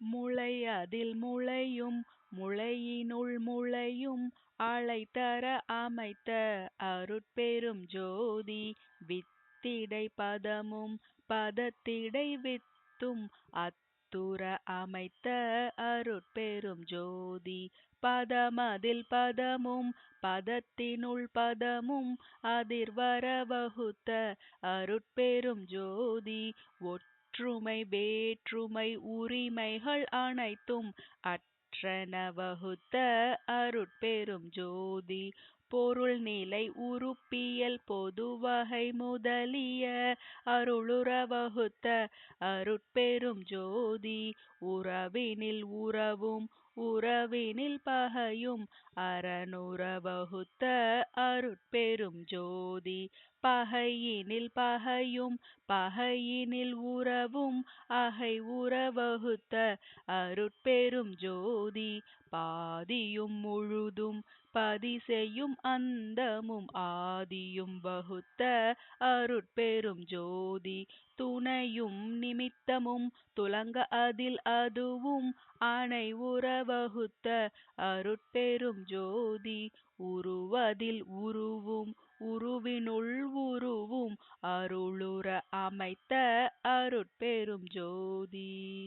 முளை அதில் முளையும் முளையினுள் முளையும் ஆழைதர அமைத்த அருட்பெரும் ஜோதி. வித்திடை பதமும் பதத்திடை வித்தும் அத்துற அமைத்த அருட்பெரும் ஜோதி. பதமதில் பதமும் பதத்தினுள் பதமும் அதிர்வர வகுத்த அருட்பெரும் ஜோதி. ஒற்றுமை வேற்றுமை உரிமைகள் அனைத்தும் அற்றன வகுத்த அருட்பெரும் ஜோதி. பொருள் நிலை உறுப்பியல் பொதுவகை முதலிய அருளுற வகுத்த அருட்பெரும் ஜோதி. உறவினில் உறவும் உறவினில் பகையும் அறனுற வகுத்த அருட்பெரும் ஜோதி. பகையினில் பகையும் பகையினில் உறவும் அகை உற வகுத்த அருட்பெரும் ஜோதி. பாதியும் முழுதும் பதிசெய்யும் அந்தமும் ஆதியும் வகுத்த அருட்பெரும் ஜோதி. துணையும் நிமித்தமும் துலங்க அதில் அதுவும் அணை உறவகுத்த அருட்பெரும் ஜோதி. உருவதில் உருவும் உருவினுள் உருவும் அருளுற அமைத்த அருட்பெரும் ஜோதி.